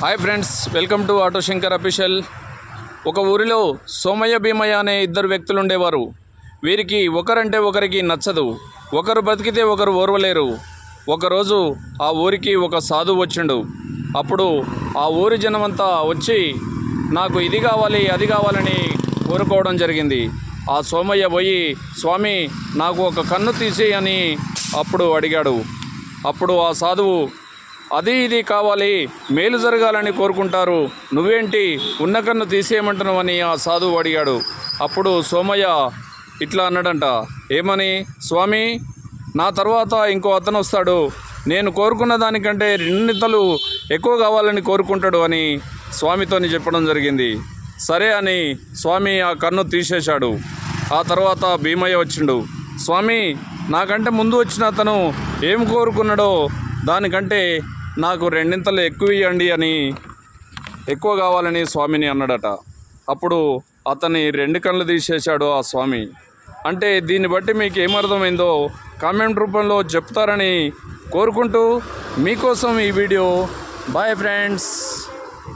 Hi friends welcome to auto Shankar official ఒక ఊరిలో సోమయ్య భీమయ్య అనే ఇద్దరు వ్యక్తులు ఉండేవారు. వీరికి ఒకరంటే ఒకరికి నచ్చదు ఒకరు బతికితే ఒకరు ఓర్వలేరు. ఒకరోజు ఆ ఊరికి ఒక సాధువు వచ్చిండు. అప్పుడు ఆ ఊరి జనమంతా వచ్చి నాకు ఇది కావాలి అది కావాలని కోరుకోవడం జరిగింది ఆ సోమయ్య పోయి స్వామి నాకు ఒక కన్ను తీసి అని అప్పుడు అడిగాడు. అప్పుడు ఆ సాధువు అది ఇది కావాలి. మేలు జరగాలని కోరుకుంటారు. నువ్వేంటి? ఉన్న కన్ను తీసేయమంటున్నావు అని ఆ సాధువు అడిగాడు. అప్పుడు సోమయ్య ఇట్లా అన్నాడంట. ఏమని? స్వామి నా తర్వాత ఇంకో అతను వస్తాడు. నేను కోరుకున్న దానికంటే రెండింతలు ఎక్కువ కావాలని కోరుకుంటాడు అని స్వామితోని చెప్పడం జరిగింది. సరే అని స్వామి ఆ కన్ను తీసేశాడు. ఆ తర్వాత భీమయ్య వచ్చిండు. స్వామి నాకంటే ముందు వచ్చిన అతను ఏం కోరుకున్నాడో దానికంటే నాకు రెండింతలు ఎక్కువ ఇవ్వండి అని ఎక్కువ కావాలని స్వామిని అన్నాడట. అప్పుడు అతని రెండు కళ్ళు తీసేశాడు ఆ స్వామి. అంటే దీన్ని బట్టి మీకు ఏమర్థమైందో కామెంట్ రూపంలో చెప్తారని కోరుకుంటూ మీకోసం ఈ వీడియో. Bye friends.